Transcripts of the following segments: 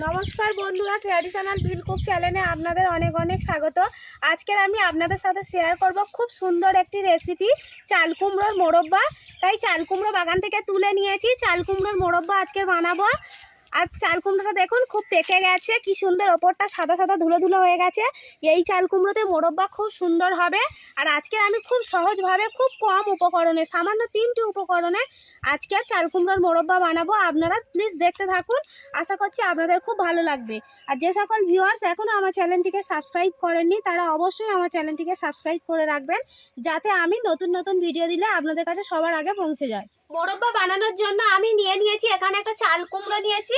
নমস্কার বন্ধুরা ট্র্যাডিশনাল বিল কুক চ্যানেলে আপনাদের অনেক অনেক স্বাগত। আজকের আমি আপনাদের সাথে শেয়ার করব খুব সুন্দর একটি রেসিপি চাল কুমড়োর মোরব্বা। তাই চাল কুমড়ো বাগান থেকে তুলে নিয়েছি, চাল কুমড়োর মোরব্বা আজকে বানাবো। আর চাল কুমড়োটা দেখুন, খুব পেকে গেছে, কি সুন্দর ওপরটা সাদা সাদা ধুলো ধুলো হয়ে গেছে। এই চাল কুমড়োতে মোরব্বা খুব সুন্দর হবে। আর আজকে আমি খুব সহজভাবে খুব কম উপকরণে, সামান্য তিনটি উপকরণে আজকে চাল কুমড়োর মোরব্বা বানাবো। আপনারা প্লিজ দেখতে থাকুন। আশা করছি আপনাদের খুব ভালো লাগবে। আর যে সকল ভিউয়ার্স এখনও আমার চ্যানেলটিকে সাবস্ক্রাইব করেননি, তারা অবশ্যই আমার চ্যানেলটিকে সাবস্ক্রাইব করে রাখবেন। যাতে আমি নতুন নতুন ভিডিও দিলে আপনাদের কাছে সবার আগে পৌঁছে যায়। মোরব্বা বানানোর জন্য আমি নিয়ে নিয়েছি, এখানে একটা চাল কুমড়ো নিয়েছি,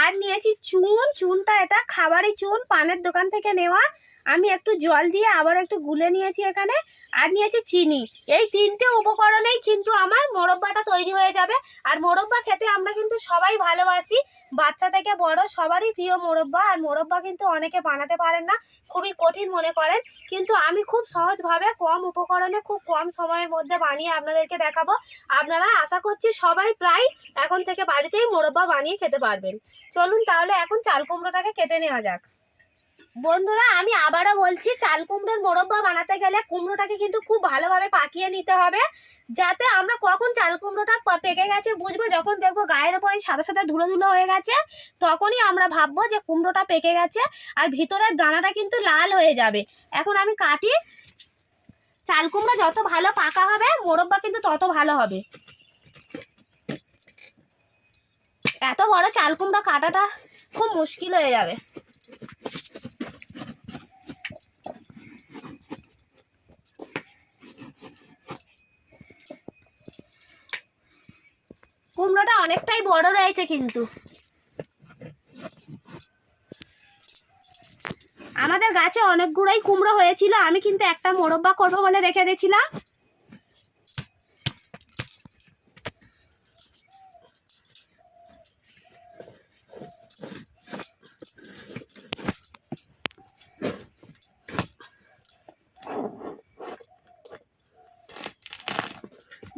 আর নিয়েছি চুন। চুনটা এটা খাবারই চুন, পানের দোকান থেকে নেওয়া। আমি একটু জল দিয়ে আবার একটু গুলে নিয়েছি এখানে, আর নিয়েছি চিনি। এই তিনটে উপকরণেই কিন্তু আমার মোরব্বাটা তৈরি হয়ে যাবে। আর মোরব্বা খেতে আমরা কিন্তু সবাই ভালোবাসি। বাচ্চা থেকে বড় সবারই প্রিয় মোরব্বা, আর মোরব্বা কিন্তু অনেকে বানাতে পারেন না, খুবই কঠিন মনে করেন। কিন্তু আমি খুব সহজভাবে কম উপকরণে খুব কম সময়ের মধ্যে বানিয়ে আপনাদেরকে দেখাবো। আপনারা আশা করছি সবাই প্রায় এখন থেকে বাড়িতেই মোরব্বা বানিয়ে খেতে পারবেন। চলুন তাহলে এখন চাল কুমড়োটাকে কেটে নেওয়া যাক। বন্ধুরা, আমি আবারও বলছি, চাল কুমড়োর মোরব্বা বানাতে গেলে কুমড়োটাকে কিন্তু খুব ভালোভাবে পাকিয়ে নিতে হবে, যাতে আমরা কখন চাল কুমড়োটা পেকে গেছে বুঝব, যখন দেখব গায়ের ওপরে সাদা সাদা ধুলো ধুলো হয়ে গেছে, তখনই আমরা ভাববো যে কুমড়োটা পেকে গেছে, আর ভিতরের দানাটা কিন্তু লাল হয়ে যাবে। এখন আমি কাটি, চাল কুমড়ো যত ভালো পাকা হবে, মোরব্বা কিন্তু তত ভালো হবে। এত বড় চাল কুমড়ো কাটাটা খুব মুশকিল হয়ে যাবে কুমড়োটা অনেকটাই বড় রয়েছে কিন্তু। আমাদের গাছে অনেকগুলোই কুমড়ো হয়েছিল, আমি কিন্তু একটা মোরব্বা করব বলে রেখে দিয়েছিলাম।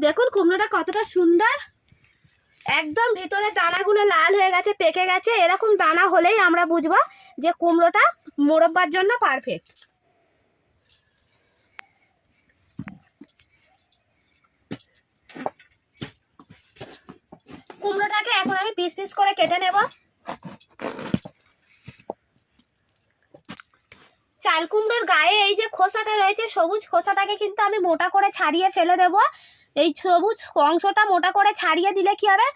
দেখুন কুমড়োটা কতটা সুন্দর। একদম ভিতরে দানাগুলো লাল হয়ে গেছে, পেকে গেছে। এরকম দানা হলেই আমরা বুঝব যে কুমড়োটা মোরব্বার জন্য পারফেক্ট কুমড়োটাকে এখন আমি পিস পিস করে কেটে নেব। চাল কুমড়োর গায়ে এই যে খোসাটা রয়েছে, সবুজ খোসাটাকে কিন্তু আমি মোটা করে ছাড়িয়ে ফেলে দেব। এই সবুজ অংশটা মোটা করে ছাড়িয়ে দিলে কি হবে?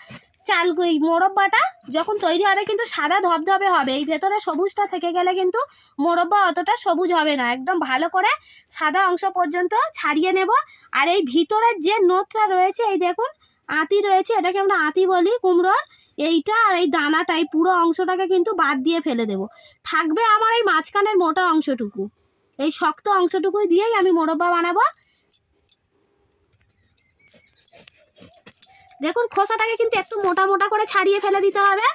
চাল এই মোরব্বাটা যখন তৈরি হবে কিন্তু সাদা ধবধবে হবে। এই ভেতরে সবুজটা থেকে গেলে কিন্তু মোরব্বা অতটা সবুজ হবে না। একদম ভালো করে সাদা অংশ পর্যন্ত ছাড়িয়ে নেব। আর এই ভিতরের যে নোটটা রয়েছে, এই দেখুন, আঁতি রয়েছে, এটাকে আমরা আঁতি বলি, কুমড়োর। এইটা আর এই দানাটা, এই পুরো অংশটাকে কিন্তু বাদ দিয়ে ফেলে দেব। থাকবে আমার এই মাঝখানের মোটা অংশটুকু। এই শক্ত অংশটুকুই দিয়েই আমি মোরব্বা বানাবো। দেখুন খোসাটাকে কিন্তু একটু মোটা মোটা করে ছাড়িয়ে ফেলে দিতে হবে।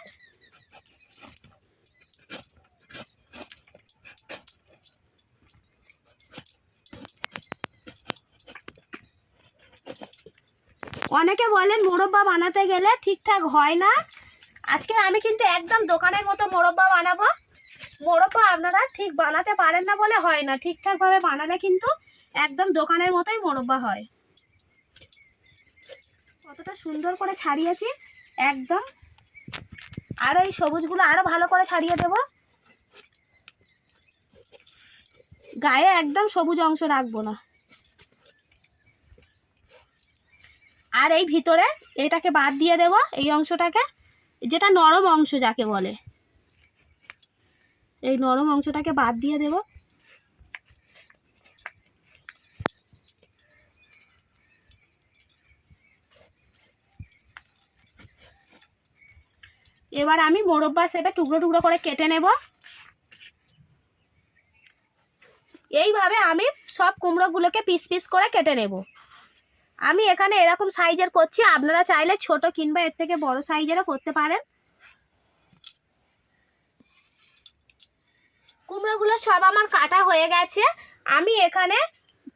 অনেকে বলেন মোরব্বা বানাতে গেলে ঠিকঠাক হয় না। আজকে আমি কিন্তু একদম দোকানের মতো মোরব্বা বানাবো। মোরব্বা আপনারা ঠিক বানাতে পারেন না বলে হয় না। ঠিকঠাকভাবে বানালে কিন্তু একদম দোকানের মতোই মোরব্বা হয়। কতটা সুন্দর করে ছাড়িয়েছি, একদম। আরও এই সবুজগুলো আরও ভালো করে ছাড়িয়ে দেব। গায়ে একদম সবুজ অংশ রাখব না। আর এই ভিতরে এটাকে বাদ দিয়ে দেব, এই অংশটাকে। যেটা নরম অংশ যাকে বলে। এই নরম অংশটাকে বাদ দিয়ে দেব। এবার আমি মোরব্বা শেপে টুকরো টুকরো করে কেটে নেব। এইভাবে আমি সব কুমড়োগুলোকে পিস পিস করে কেটে নেব। আমি এখানে এরকম সাইজের করছি, আপনারা চাইলে ছোট কিংবা এর থেকে বড় সাইজেরও করতে পারেন। কুমড়োগুলো সব আমার কাটা হয়ে গেছে। আমি এখানে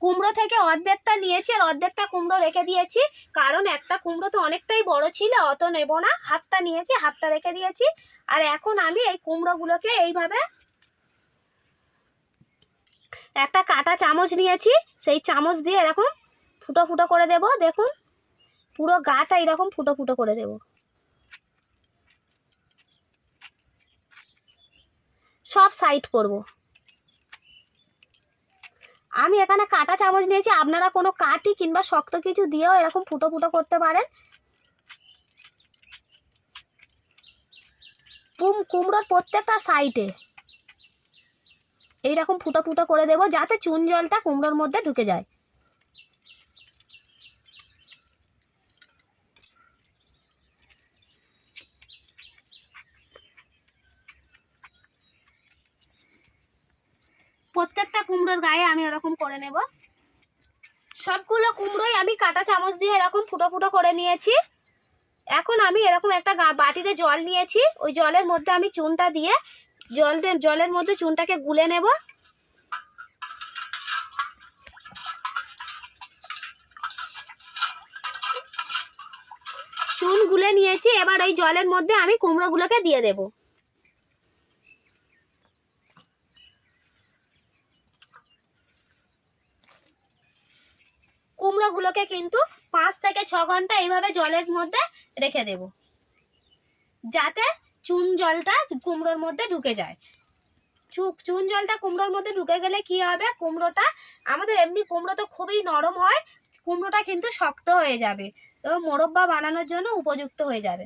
কুমড়ো থেকে অর্ধেকটা নিয়েছি আর অর্ধেকটা কুমড়ো রেখে দিয়েছি। কারণ একটা কুমড়ো তো অনেকটাই বড় ছিল, অত নেব না। হাফটা নিয়েছি, হাফটা রেখে দিয়েছি। আর এখন আমি এই কুমড়োগুলোকে এইভাবে একটা কাটা চামচ নিয়েছি। সেই চামচ দিয়ে এরকম ফুটো ফুটো করে দেব। দেখুন, পুরো গাটা এরকম ফুটো ফুটো করে দেব। সব সাইড করব। আমি এখানে কাঁটা চামচ নিয়েছি, আপনারা কোনো কাঠি কিংবা শক্ত কিছু দিয়েও এরকম ফুটো ফুটো করতে পারেন। কুম, কুমড়োর প্রত্যেকটা সাইডে এইরকম ফুটো ফুটো করে দেব যাতে চুন জলটা কুমড়োর মধ্যে ঢুকে যায়। প্রত্যেকটা কুমড়োর গায়ে আমি ওরকম করে নেব। সবগুলো কুমড়োই আমি কাটা চামচ দিয়ে এরকম ফুটো ফুটো করে নিয়েছি। এখন আমি এরকম একটা বাটিতে জল নিয়েছি। ওই জলের মধ্যে আমি চুনটা দিয়ে জলটা জলের মধ্যে চুনটাকে গুলে নেব। চুন গুলে নিয়েছি। এবার ওই জলের মধ্যে আমি কুমড়োগুলোকে দিয়ে দেব। কুমড়োগুলোকে কিন্তু পাঁচ থেকে ছ ঘণ্টা এইভাবে জলের মধ্যে রেখে দেব। যাতে চুন জলটা কুমড়োর মধ্যে ঢুকে যায়। চুন জলটা কুমড়োর মধ্যে ঢুকে গেলে কি হবে? কুমড়োটা, আমাদের এমনি কুমড়ো তো খুবই নরম হয়, কুমড়োটা কিন্তু শক্ত হয়ে যাবে এবং মোরব্বা বানানোর জন্য উপযুক্ত হয়ে যাবে।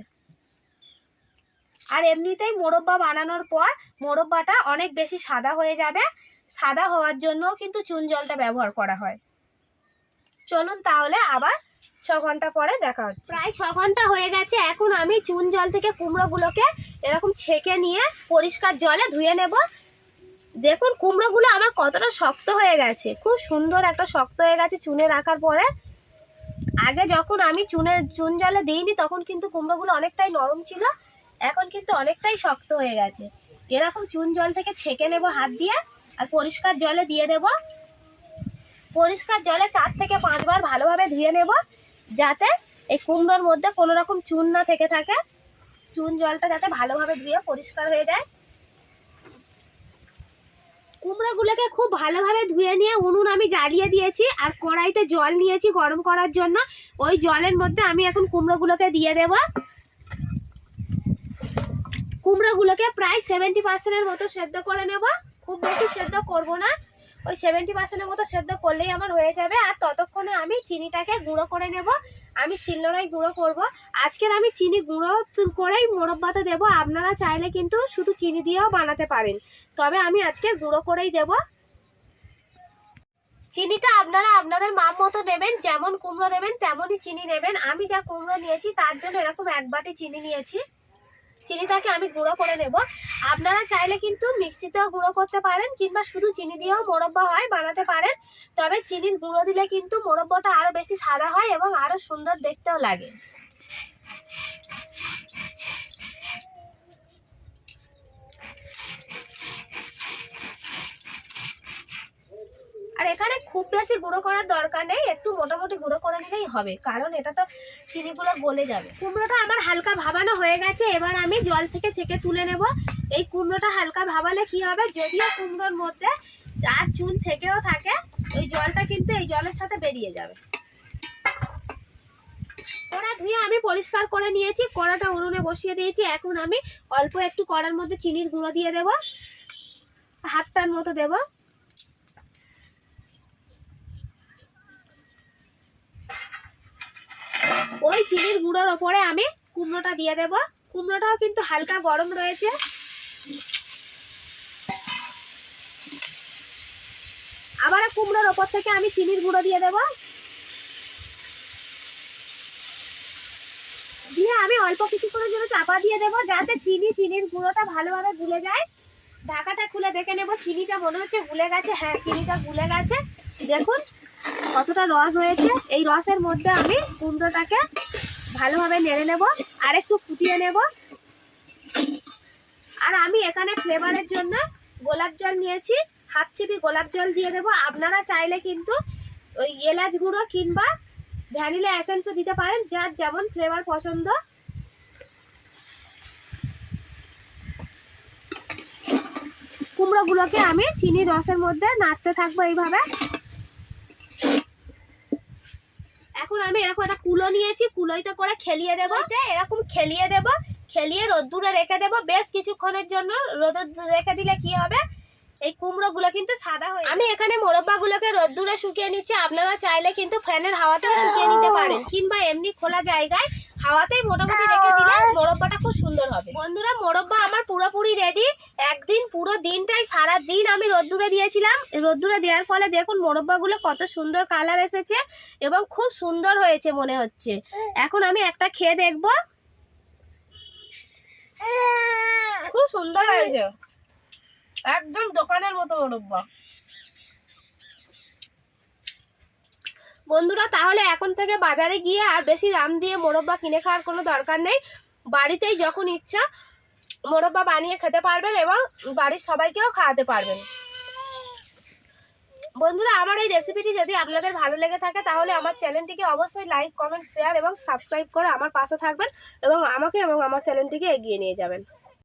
আর এমনিতেই মোরব্বা বানানোর পর মোরব্বাটা অনেক বেশি সাদা হয়ে যাবে। সাদা হওয়ার জন্যও কিন্তু চুন জলটা ব্যবহার করা হয়। চলুন তাহলে আবার ছ ঘণ্টা পরে দেখা হচ্ছে। প্রায় ছ ঘণ্টা হয়ে গেছে, এখন আমি চুন জল থেকে কুমড়োগুলোকে এরকম ছেঁকে নিয়ে পরিষ্কার জলে ধুয়ে নেব। দেখুন, কুমড়োগুলো আমার কতটা শক্ত হয়ে গেছে, খুব সুন্দর একটা শক্ত হয়ে গেছে চুনে রাখার পরে। আগে যখন আমি চুনে, চুন জলে দিইনি, তখন কিন্তু কুমড়োগুলো অনেকটাই নরম ছিল, এখন কিন্তু অনেকটাই শক্ত হয়ে গেছে। এরকম চুন জল থেকে ছেঁকে নেব হাত দিয়ে, আর পরিষ্কার জলে দিয়ে দেব। পরিষ্কার জলে চার থেকে পাঁচবার ভালোভাবে ধুয়ে নেব, যাতে এই কুমড়োর মধ্যে কোনো রকম চুন না থেকে থাকে। চুন জলটা যাতে ভালোভাবে ধুয়ে পরিষ্কার হয়ে যায়। কুমড়োগুলোকে খুব ভালোভাবে ধুয়ে নিয়ে উনুন আমি জ্বালিয়ে দিয়েছি আর কড়াইতে জল নিয়েছি গরম করার জন্য। ওই জলের মধ্যে আমি এখন কুমড়োগুলোকে দিয়ে দেব। কুমড়োগুলোকে প্রায় সেভেন্টি পার্সেন্টের মতো সেদ্ধ করে নেব। খুব বেশি সেদ্ধ করব না। ওই সেভেন্টি পার্সেন্টের মতো সেদ্ধ করলেই আমার হয়ে যাবে। আর ততক্ষণে আমি চিনিটাকে গুঁড়ো করে নেব। আমি শিলনোড়ায় গুঁড়ো করব। আজকের আমি চিনি গুঁড়ো করেই মোরব্বাতে দেবো। আপনারা চাইলে কিন্তু শুধু চিনি দিয়েও বানাতে পারেন। তবে আমি আজকে গুঁড়ো করেই দেব। চিনিটা আপনারা আপনাদের মাপ মতো নেবেন। যেমন কুমড়ো নেবেন, তেমনই চিনি নেবেন। আমি যা কুমড়ো নিয়েছি, তার জন্য এরকম এক বাটি চিনি নিয়েছি। চিনিটাকে আমি গুঁড়ো করে নেব। আপনারা চাইলে কিন্তু মিক্সিতেও গুঁড়ো করতে পারেন কিংবা শুধু চিনি দিয়েও মোরব্বা হয়, বানাতে পারেন। তবে চিনির গুঁড়ো দিলে কিন্তু মোরব্বাটা আরও বেশি সাদা হয় এবং আরও সুন্দর দেখতেও লাগে। আর এখানে খুব বেশি গুঁড়ো করার দরকার নেই, একটু মোটামুটি গুঁড়ো করে নিলেই হবে, কারণ এটা তো চিনিগুলো গলে যাবে। কুমড়োটা আমার হালকা ভাবানো হয়ে গেছে, এবার আমি জল থেকে ছেঁকে তুলে নেব। এই কুমড়োটা হালকা ভাবালে কি হবে, যদিও কুমড়োর মধ্যে আর চুন থেকেও থাকে, ওই জলটা কিন্তু এই জলের সাথে বেরিয়ে যাবে। কড়া ধুয়ে আমি পরিষ্কার করে নিয়েছি, কড়াটা উনুনে বসিয়ে দিয়েছি, এখন আমি অল্প একটু কড়ার মধ্যে চিনির গুঁড়ো দিয়ে দেব হাতটার মতো দেবো। ওই চিনির গুঁড়োর ওপরে আমি কুমড়োটা দিয়ে দেব। কুমড়োটাও কিন্তু হালকা গরম রয়েছে। আবার কুমড়োর ওপর থেকে আমি চিনির গুঁড়ো দিয়ে দেব। দিয়ে আমি অল্প কিছুক্ষণের জন্য চাপা দিয়ে দেবো যাতে চিনি, চিনির গুঁড়োটা ভালোভাবে গুলে যায়। ঢাকাটা খুলে দেখে নেব, চিনিটা মনে হচ্ছে গুলে গেছে। হ্যাঁ চিনিটা গুলে গেছে। দেখুন কতটা রস হয়েছে, এই রসের মধ্যে আমি কুমড়োটাকে ভালোভাবে নেড়ে নেব আর একটু ফুটিয়ে নেব। আর আমি এখানে ফ্লেভারের জন্য গোলাপ জল নিয়েছি, হাফ চিপি গোলাপ জল দিয়ে দেবো। আপনারা চাইলে কিন্তু ওই এলাচ গুঁড়ো কিংবা ভ্যানিলা এসেন্সও দিতে পারেন, যার যেমন ফ্লেভার পছন্দ। কুমড়োগুলোকে আমি চিনি রসের মধ্যে নাড়তে থাকব এইভাবে। এখন আমি এরকম একটা কুলো নিয়েছি কুলোইতে করে খেলিয়ে দেবো। এরকম খেলিয়ে দেবো, খেলিয়ে রোদ্দুরে রেখে দেবো। বেশ কিছুক্ষণের জন্য রোদে রেখে দিলে কি হবে? এই কুমড়োগুলো কিন্তু সাদা হয়ে আমি এখানে মোরব্বাগুলোকে রোদ্দুরে শুকিয়ে নিচ্ছি আপনারা চাইলে কিন্তু ফ্যানের হাওয়াতেও শুকিয়ে নিতে পারেন কিংবা এমনি খোলা জায়গায় হাওয়াতেই মোটামুটি রেখে দিলে মোরব্বাটা খুব সুন্দর হবে। বন্ধুরা মোরব্বা আমার পুরোপুরি রেডি একদিন পুরো দিনটাই সারা দিন আমি রোদ্দুরে দিয়েছিলাম। রোদ্দুরে দেওয়ার ফলে দেখুন মোরব্বাগুলো কত সুন্দর কালার এসেছে এবং খুব সুন্দর হয়েছে মনে হচ্ছে। এখন আমি একটা খেয়ে দেখব। খুব সুন্দর হয়েছে। একদম দোকানের মতো মোরব্বা বন্ধুরা, তাহলে এখন থেকে বাজারে গিয়ে আর বেশি দাম দিয়ে মোরব্বা কিনে খাওয়ার কোনো দরকার নেই। বাড়িতেই যখন ইচ্ছা মোরব্বা বানিয়ে খেতে পারবেন এবং বাড়ির সবাইকেও খাওয়াতে পারবেন। বন্ধুরা, আমার এই রেসিপিটি যদি আপনাদের ভালো লেগে থাকে, তাহলে আমার চ্যানেলটিকে অবশ্যই লাইক কমেন্ট শেয়ার এবং সাবস্ক্রাইব করে আমার পাশে থাকবেন এবং আমাকে এবং আমার চ্যানেলটিকে এগিয়ে নিয়ে যাবেন।